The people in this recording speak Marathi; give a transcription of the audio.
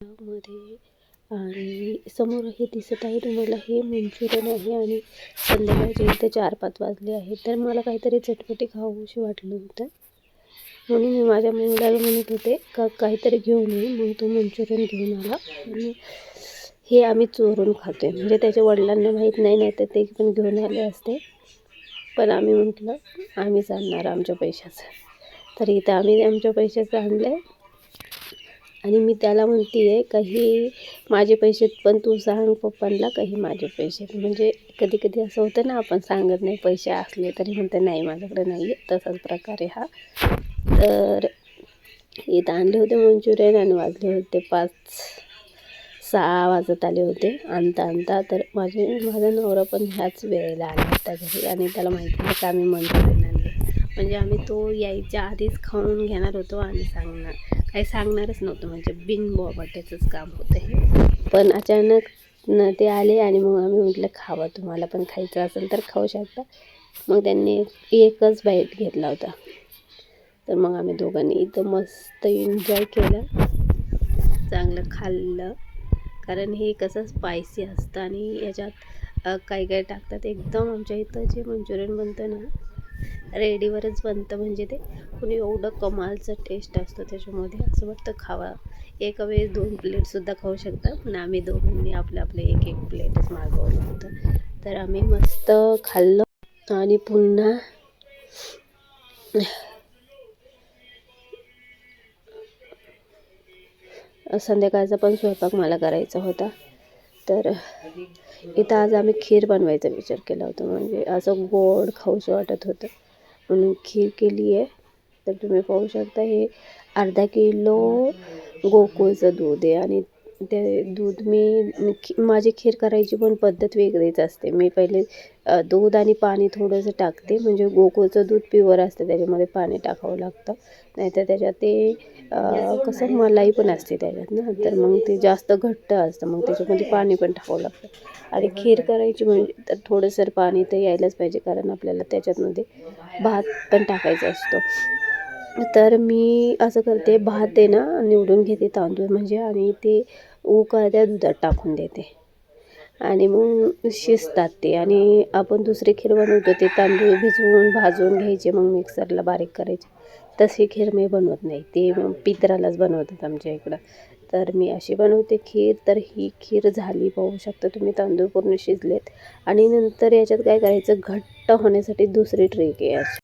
मध्ये. आणि समोर हे दिसत आहे तुम्हाला हे मंचुरियन आहे आणि संध्याकाळचे इथे चार पाच वाजले आहेत. तर मला काहीतरी चटपटी खाऊशी वाटलं होतं. म्हणून मी माझ्या मुलाला म्हणत होते का काहीतरी घेऊन ये मग तो मंचुरियन घेऊन आला आणि हे आम्ही चोरून खातो आहे म्हणजे त्याच्या वडिलांना माहीत नाही नाही तर ते पण घेऊन आले असते. पण आम्ही म्हटलं आम्हीच आणणार आमच्या पैशाचं. तर इथं आम्ही आमच्या पैशाचं आणलं आहे आणि मी त्याला म्हणते आहे काही माझे पैसे पण तू सांग पप्पांना काही माझे पैसे. म्हणजे कधी कधी असं होतं ना आपण सांगत नाही पैसे असले तरी म्हणते नाही माझ्याकडे नाही आहे तसाच प्रकार आहे हा. तर इथं आणले होते मंचुरियन आणि वाजले होते पाच सहा वाजत आले होते आणता आणता. तर माझे माझा नवरा पण ह्याच वेळेला आला होता घरी आणि त्याला माहिती नाही का आम्ही मंचुरियन म्हणजे आम्ही तो यायच्या आधीच खाऊन घेणार होतो आणि सांगणार. काही सांगणारच नव्हतं म्हणजे बिन बोबाट्याचंच काम होतं हे. पण अचानक न ते आले आणि मग आम्ही म्हटलं खावा तुम्हाला पण खायचं असेल तर खाऊ शकता. मग त्यांनी एकच बाईट घेतला होता. तर मग आम्ही दोघांनी इथं मस्त एन्जॉय केलं. चांगलं खाल्लं. कारण हे कसं स्पायसी असतं आणि याच्यात काही काही टाकतात एकदम आमच्या इथं जे मंचुरियन बनतं ना रेडीवरच बनतं म्हणजे ते. कुणी एवढं कमालचं टेस्ट असतो त्याच्यामध्ये. असं वाटतं खावा. एका वेळेस दोन प्लेटसुद्धा खाऊ शकता पण आम्ही दोघांनी आपलं आपलं एक एक प्लेटच मागवलं होतं. तर आम्ही मस्त खाल्लं आणि पुन्हा संध्याकाळचा पण स्वयंपाक मला करायचा होता. तर इथं आज आम्ही खीर बनवायचा विचार केला होता. म्हणजे असं गोड खाऊसं वाटत होतं. म्हणून खीर केली आहे. तर तुम्ही पाहू शकता हे अर्धा किलो गोकुळचं दूध आहे आणि ते दूध मी खी माझी खीर करायची पण पद्धत वेगळीच असते. मी पहिले दूध आणि पाणी थोडंसं टाकते. म्हणजे गोकुळचं दूध प्युअर असतं. त्याच्यामध्ये पाणी टाकावं लागतं. नाहीतर त्याच्यात ते कसं मलाई पण असते त्याच्यात ना. तर मग ते जास्त घट्ट असतं. मग त्याच्यामध्ये पाणी पण टाकावं लागतं. आणि खीर करायची म्हणजे तर थोडंसं पाणी तर यायलाच पाहिजे. कारण आपल्याला त्याच्यातमध्ये भात पण टाकायचा असतो. तर मी असं करते. भात आहे ना निवडून घेते तांदूळ म्हणजे. आणि ते उकळत्या दुधात टाकून देते. आणि मग शिजतात ते. आणि आपण दुसरी खीर बनवतो ते तांदूळ भिजवून भाजून घ्यायचे मग मिक्सरला बारीक करायचे. तशी खीर मी बनवत नाही. ते मग पित्रालाच बनवतात आमच्या इकडं. तर मी अशी बनवते खीर. तर ही खीर झाली पाहू शकता तुम्ही. तांदूळ पूर्ण शिजलेत. आणि नंतर याच्यात काय करायचं? घट्ट होण्यासाठी दुसरी ट्रिक आहे. अशी